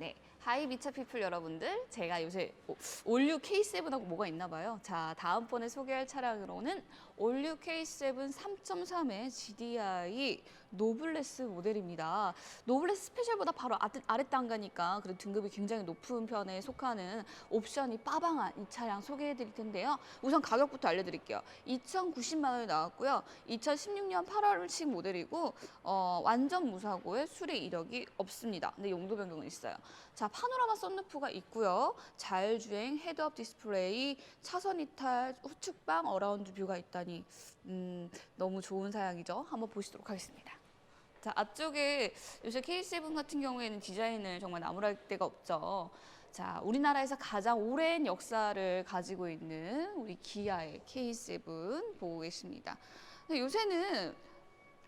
네, 하이 미차 피플 여러분들, 제가 요새 오- 올류 K7하고 뭐가 있나 봐요. 자, 다음번에 소개할 차량으로는 올류 K7 3.3의 GDI 노블레스 모델입니다. 노블레스 스페셜보다 바로 아, 아랫단가니까 그래도 등급이 굉장히 높은 편에 속하는 옵션이 빠방한 이 차량 소개해 드릴 텐데요. 우선 가격부터 알려드릴게요. 2,090만 원이 나왔고요. 2016년 8월식 모델이고 어, 완전 무사고에 수리 이력이 없습니다. 근데 용도 변경은 있어요. 자, 파노라마 썬루프가 있고요. 자율주행 헤드업 디스플레이, 차선 이탈, 후측방 어라운드 뷰가 있다니 음, 너무 좋은 사양이죠. 한번 보시도록 하겠습니다. 자, 앞쪽에 요새 K7 같은 경우에는 디자인을 정말 나무랄 데가 없죠. 자, 우리나라에서 가장 오랜 역사를 가지고 있는 우리 기아의 K7 보고 계십니다. 요새는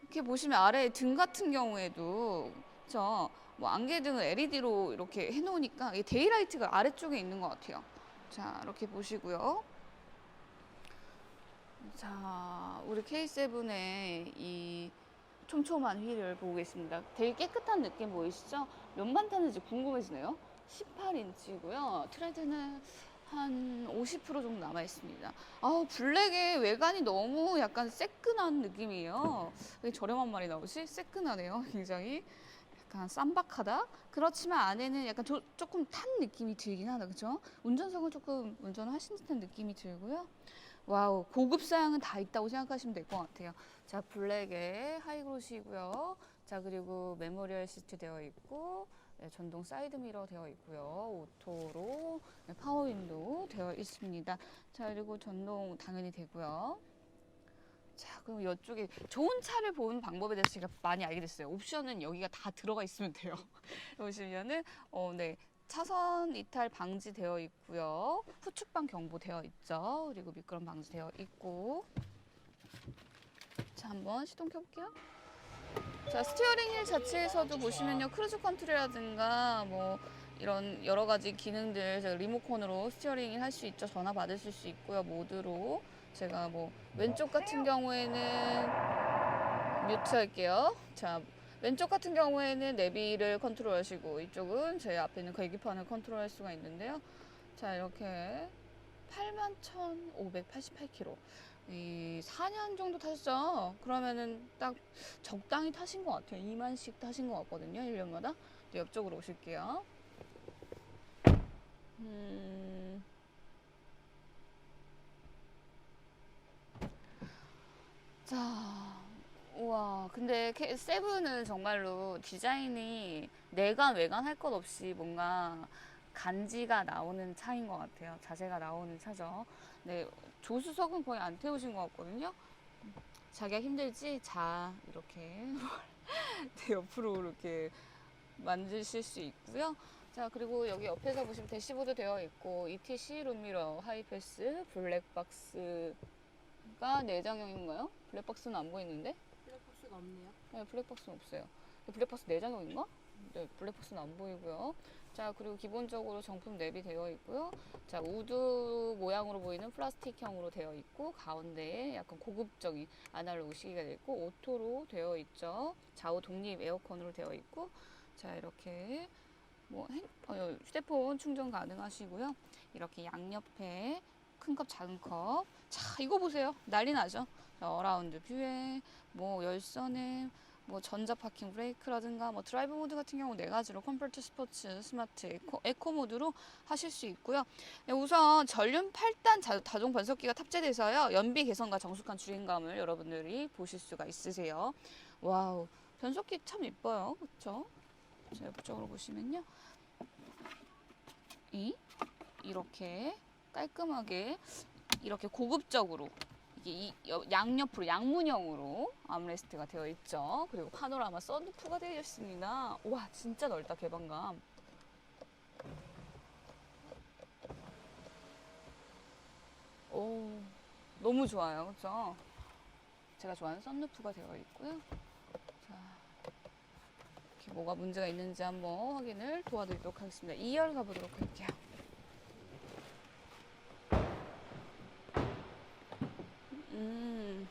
이렇게 보시면 아래 등 같은 경우에도 저뭐 안개등을 LED로 이렇게 해놓으니까 데이라이트가 아래쪽에 있는 것 같아요. 자, 이렇게 보시고요. 자, 우리 K7의 이 촘촘한 휠을 보고 계십니다. 되게 깨끗한 느낌 보이시죠? 몇만 타는지 궁금해지네요. 18인치고요. 트레드는 한 50% 정도 남아 있습니다. 아우 블랙의 외관이 너무 약간 새끈한 느낌이에요. 왜 저렴한 말이 나오지? 새끈하네요. 굉장히 약간 쌈박하다. 그렇지만 안에는 약간 조- 조금 탄 느낌이 들긴 하다, 그죠? 운전석은 조금 운전하신 듯한 느낌이 들고요. 와우 고급 사양은 다 있다고 생각하시면 될 것 같아요. 자 블랙의 하이그로시고요. 자 그리고 메모리얼 시트 되어 있고 네, 전동 사이드 미러 되어 있고요. 오토로 네, 파워 윈도우 되어 있습니다. 자 그리고 전동 당연히 되고요. 자 그럼 이쪽에 좋은 차를 보는 방법에 대해서 제가 많이 알게 됐어요. 옵션은 여기가 다 들어가 있으면 돼요. 보시면은 어 네. 차선 이탈 방지되어 있고요. 후측방 경보 되어 있죠. 그리고 미끄럼 방지되어 있고. 자, 한번 시동 켜볼게요. 자, 스티어링 휠 자체에서도 보시면요. 크루즈 컨트롤이라든가 뭐 이런 여러 가지 기능들 제가 리모컨으로 스티어링을 할 수 있죠. 전화 받으실 수 있고요. 모드로. 제가 뭐 왼쪽 같은 경우에는 뮤트 할게요. 자, 왼쪽 같은 경우에는 내비를 컨트롤 하시고 이쪽은 제 앞에 있는 계기판을 컨트롤 할 수가 있는데요. 자 이렇게 81,588km 이 4년 정도 타셨죠? 그러면은 딱 적당히 타신 것 같아요. 2만씩 타신 것 같거든요. 1년마다. 네, 옆쪽으로 오실게요. 음... 자, 우와, 근데 K- 세븐은 정말로 디자인이 내관, 외관 할 것 없이 뭔가 간지가 나오는 차인 것 같아요. 자세가 나오는 차죠. 네, 조수석은 거의 안 태우신 것 같거든요. 자기가 힘들지? 자, 이렇게. 네, 옆으로 이렇게 만드실 수 있고요. 자, 그리고 여기 옆에서 보시면 대시보드 되어 있고, ETC 룸미러, 하이패스, 블랙박스가 내장형인가요? 블랙박스는 안 보이는데? 블랙박스가 없네요. 네, 블랙박스는 없어요. 블랙박스 내장형인가? 네, 블랙박스는 안 보이고요. 자, 그리고 기본적으로 정품 내비 되어 있고요. 자, 우드 모양으로 보이는 플라스틱형으로 되어 있고, 가운데에 약간 고급적인 아날로그 시계가 되어 있고, 오토로 되어 있죠. 좌우 독립 에어컨으로 되어 있고, 자, 이렇게 뭐 핸- 어, 휴대폰 충전 가능하시고요. 이렇게 양옆에 큰 컵, 작은 컵. 자, 이거 보세요. 난리 나죠? 자, 어라운드 뷰에 뭐 열선에 뭐 전자 파킹 브레이크라든가 뭐 드라이브 모드 같은 경우 네 가지로 컴포트 스포츠 스마트 에코, 에코 모드로 하실 수 있고요. 네, 우선 전륜 8단 자, 자동 변속기가 탑재돼서요. 연비 개선과 정숙한 주행감을 여러분들이 보실 수가 있으세요. 와우. 변속기 참 예뻐요. 그렇죠? 자, 옆쪽으로 보시면요. 이 이렇게 깔끔하게 이렇게 고급적으로 이게 양옆으로 양문형으로 암레스트가 되어 있죠. 그리고 파노라마 썬루프가 되어 있습니다. 와 진짜 넓다 개방감. 오 너무 좋아요, 그렇죠? 제가 좋아하는 썬루프가 되어 있고요. 자 이렇게 뭐가 문제가 있는지 한번 확인을 도와드리도록 하겠습니다. 2열 가보도록 할게요. 음.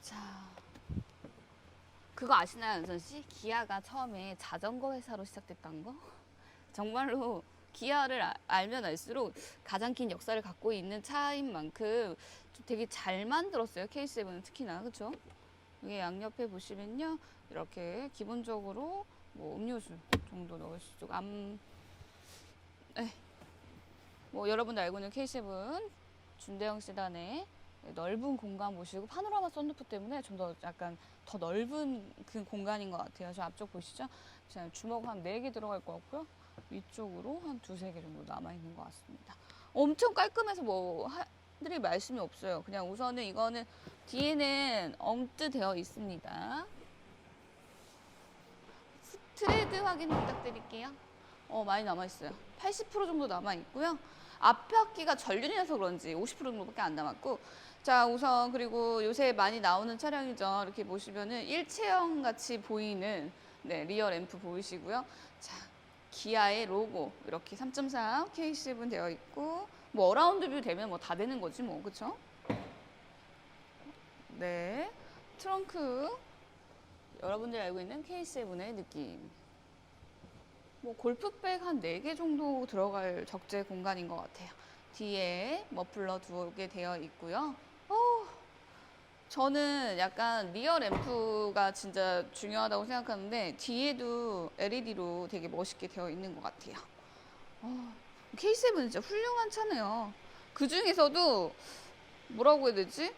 자. 그거 아시나요, 은선 씨? 기아가 처음에 자전거 회사로 시작됐다는 거? 정말로 기아를 아- 알면 알수록 가장 긴 역사를 갖고 있는 차인 만큼 좀 되게 잘 만들었어요. K7은 특히나 그렇죠? 여기 양옆에 보시면요, 이렇게 기본적으로 뭐 음료수 정도 넣을 수 있고 암, 에, 뭐 여러분도 알고 있는 K7 준대형 세단의 넓은 공간 보시고 파노라마 썬루프 때문에 좀 더 약간 더 넓은 그 공간인 것 같아요. 저 앞쪽 보시죠? 자, 주먹 한 네 개 들어갈 것 같고요. 위쪽으로 한 두세 개 정도 남아있는 것 같습니다. 엄청 깔끔해서 뭐 하 드릴 말씀이 없어요. 그냥 우선은 이거는 뒤에는 엉뜨 되어 있습니다. 스트레드 확인 부탁드릴게요. 어, 많이 남아있어요. 80% 정도 남아있고요. 앞바퀴가 전륜이라서 그런지 50% 정도밖에 안 남았고 자 우선 그리고 요새 많이 나오는 차량이죠. 이렇게 보시면은 일체형 같이 보이는 네 리어 램프 보이시고요. 자 기아의 로고 이렇게 3.3 K7 되어 있고 뭐 어라운드 뷰 되면 뭐 다 되는 거지 뭐. 그쵸? 네. 트렁크. 여러분들이 알고 있는 K7의 느낌 뭐 골프백 한네개 정도 들어갈 적재 공간인 것 같아요. 뒤에 머플러 두개 되어 있고요. 어, 저는 약간 리어 램프가 진짜 중요하다고 생각하는데 뒤에도 LED로 되게 멋있게 되어 있는 것 같아요. 어, K7은 진짜 훌륭한 차네요. 그 중에서도 뭐라고 해야 되지?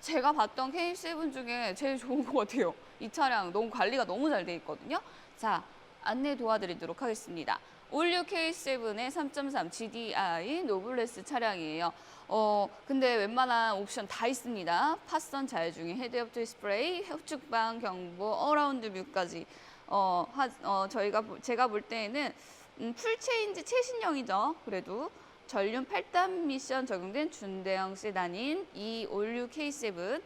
제가 봤던 K7 중에 제일 좋은 것 같아요. 이 차량 너무 관리가 너무 잘 돼 있거든요. 자, 안내 도와드리도록 하겠습니다. 올류 K7의 3.3 GDI 노블레스 차량이에요. 어, 근데 웬만한 옵션 다 있습니다. 파선 자율주행, 헤드업 디스플레이, 흡축방 경보, 어라운드 뷰까지. 어, 하, 어, 저희가 보- 제가 볼 때에는 음, 풀체인지 최신형이죠. 그래도 전륜 8단 미션 적용된 준대형 세단인 이 올류 K7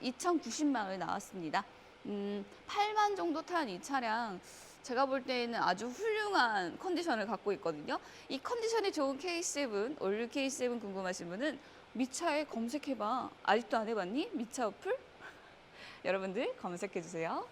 2,090만 원에 나왔습니다. 음, 8만 정도 탄 이 차량 제가 볼 때에는 아주 훌륭한 컨디션을 갖고 있거든요. 이 컨디션이 좋은 K7, 올류 K7 궁금하신 분은 미차에 검색해봐. 아직도 안 해봤니? 미차 어플? 여러분들 검색해주세요.